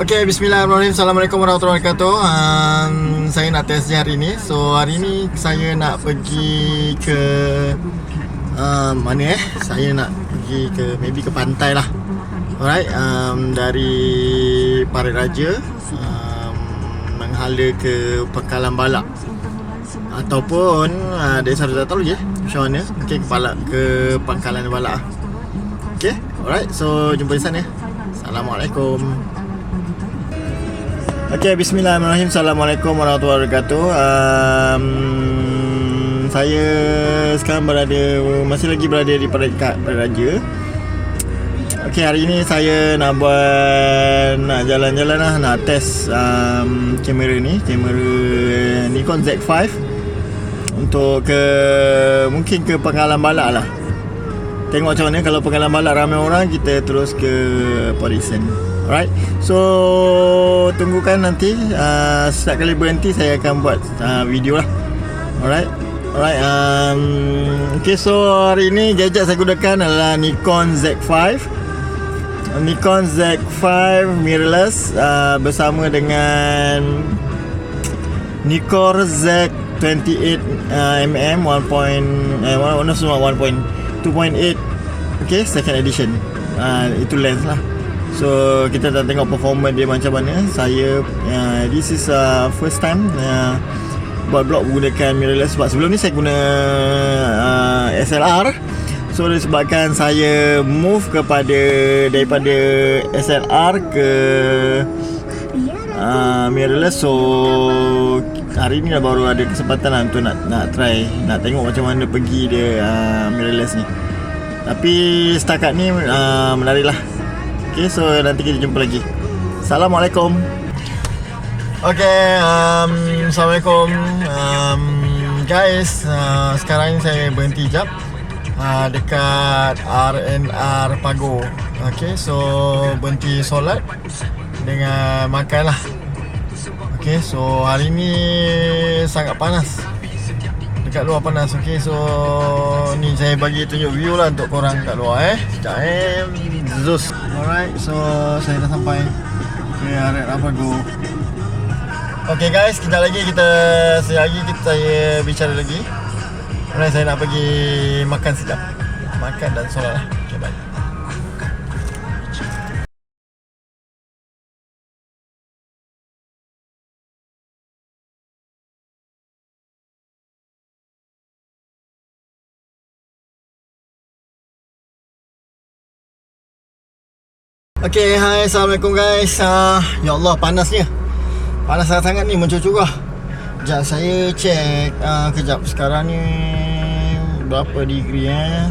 Okay, bismillahirrahmanirrahim. Assalamualaikum warahmatullahi wabarakatuh. Um, saya nak test je hari ni. So, hari ni saya nak pergi ke um, mana eh? Saya nak pergi ke maybe ke pantai lah. Alright, um, dari Parit Raja um, menghala ke Pangkalan Balak ataupun uh, dari satu tak tahu je macam mana. Okay, kepala ke Pangkalan Balak. Okay, alright. So, jumpa di sana. Assalamualaikum. Okay, bismillahirrahmanirrahim. Assalamualaikum warahmatullahi wabarakatuh. Um, saya sekarang berada masih lagi berada di Peringkat Raja. Okay, hari ini saya nak buat nak jalan-jalan lah, nak test um, kamera ni, kamera Nikon Z5 untuk ke mungkin ke Penghalang Balak lah. Tengok macam mana kalau Penghalang Balak ramai orang kita terus ke Polisen. Alright. So tunggukan nanti uh, setiap kali berhenti saya akan buat uh, video lah. Alright. Alright. Um, okay so hari ini gadget saya gunakan adalah Nikon Z5. Nikon Z5 mirrorless uh, bersama dengan Nikon Z28 uh, mm 1. Eh, 1.2.8 Okay, second edition uh, Itu lens lah So kita dah tengok performance dia macam mana. Saya uh, This is uh, first time uh, Buat vlog menggunakan mirrorless. Sebab sebelum ni saya guna uh, SLR So disebabkan saya move kepada Daripada SLR ke uh, Mirrorless. So Hari ni dah baru ada kesempatan lah Untuk nak nak try Nak tengok macam mana pergi dia uh, Mirrorless ni. Tapi setakat ni uh, Menarik lah Okay, so nanti kita jumpa lagi. Assalamualaikum. Okay, um, Assalamualaikum. Um, guys, uh, sekarang saya berhenti jap uh, dekat RNR Pago. Okay, so berhenti solat dengan makan lah. Okay, so hari ni sangat panas. Dekat luar panas Okay so Ni saya bagi tunjuk view lah Untuk korang kat luar eh Sekejap eh Zeus Alright so Saya dah sampai. Okay Aret Rapago Okay guys Sekejap lagi kita lagi kita saya bicara lagi. Alright saya nak pergi Makan sekejap. Makan dan solat Okay hai. Assalamualaikum guys. Uh, Ya Allah, panasnya. Panas sangat-sangat ni, mencurah-curah Sekejap, saya check uh, Kejap, sekarang ni Berapa degree eh?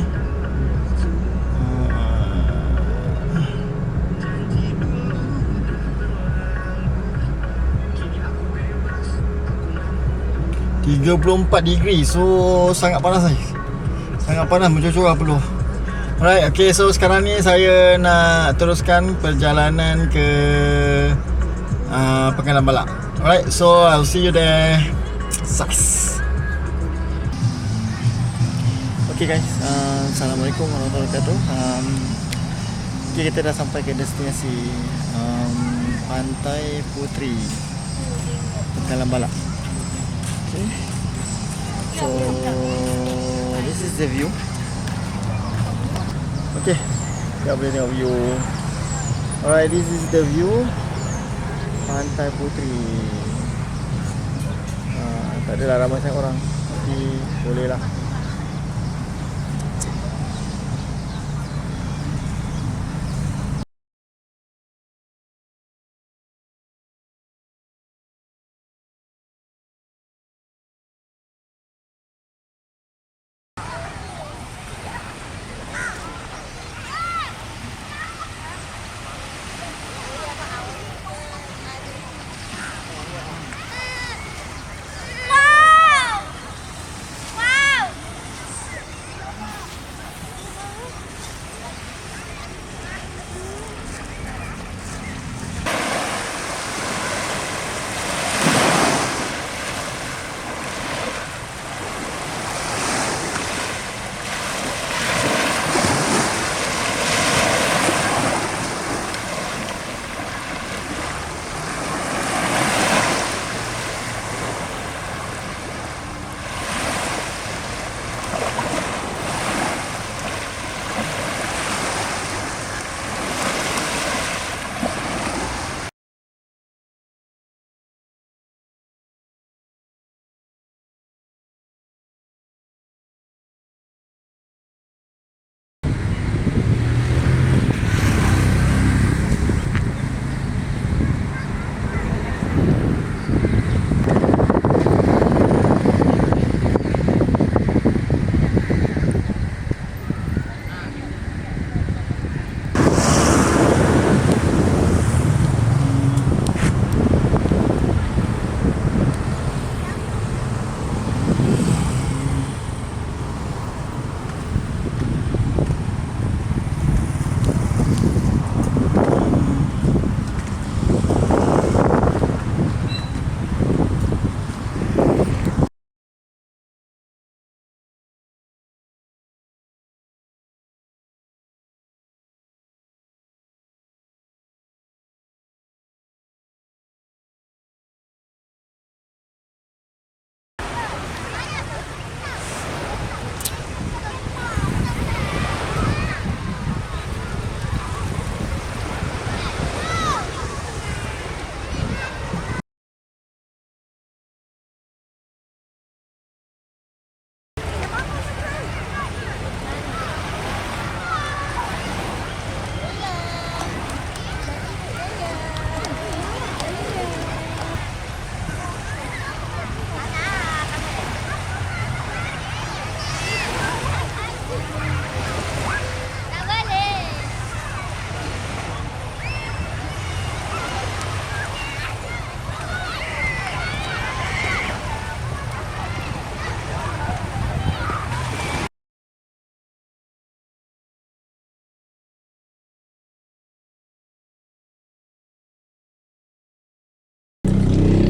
Tiga puluh empat degree. So sangat panas ni Sangat panas mencurah-curah peluh Alright, okay so sekarang ni saya nak teruskan perjalanan ke uh, Pengkalan Balak Alright, so I'll see you there. Sus Okay guys, uh, Assalamualaikum warahmatullahi wabarakatuh. Um, Okay, kita dah sampai ke destinasi um, Pantai Putri Pengkalan Balak Okay So, this is the view Okay. Tak boleh tengok view. Alright this is the view. Pantai Putri ha, Tak adalah ramai sangat orang. Tapi boleh lah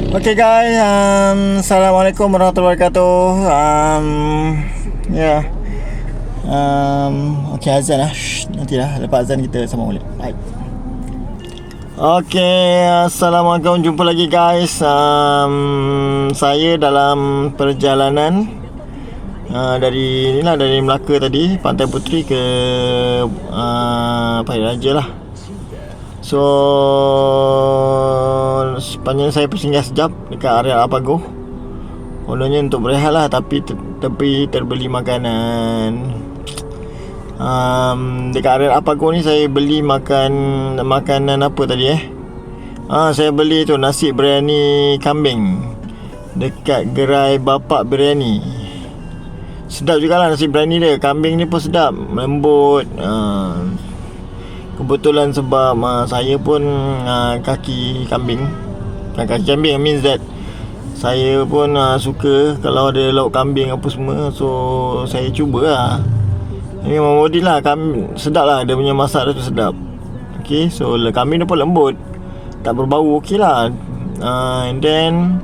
Okay guys, um, Assalamualaikum warahmatullahi wabarakatuh. Um, yeah. um, Okay azan lah. Shh, Nanti lah lepas azan kita sama balik. Bye. Okay, Assalamualaikum. Jumpa lagi guys. Um, Saya dalam perjalanan uh, Dari ni lah Dari Melaka tadi Pantai Puteri ke uh, Pahit Raja lah So Sepanjang saya bersinggah sekejap Dekat area Apago Kononnya untuk berehat lah Tapi ter, tepi terbeli makanan. Um, Dekat area Apago ni Saya beli makan Makanan apa tadi eh? Ah, Saya beli tu Nasi biryani kambing Dekat gerai bapak biryani. Sedap jugalah nasi biryani dia. Kambing ni pun sedap Lembut uh, Kebetulan sebab uh, saya pun uh, kaki kambing Kaki kambing means that Saya pun uh, suka kalau ada lauk kambing apa semua So saya cuba lah Ini memang body lah kambing, Sedap lah dia punya masak dia tu sedap Okay so kambing dia pun lembut Tak berbau okay lah uh, And then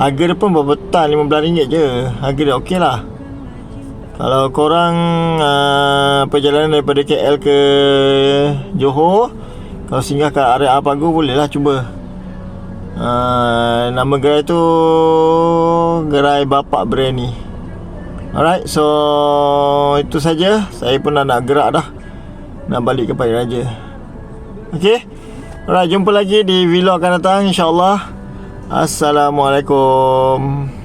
Harga dia pun berapa tan RM15 je Harga dia okay lah kalau korang uh, perjalanan daripada KL ke Johor Kalau singgah ke area Apago boleh lah cuba. Uh, Nama gerai tu Gerai Bapak Berani Alright so Itu saja. Saya pun dah nak gerak dah. Nak balik ke Paya Raja. Okay Alright jumpa lagi di vlog akan datang InsyaAllah. Assalamualaikum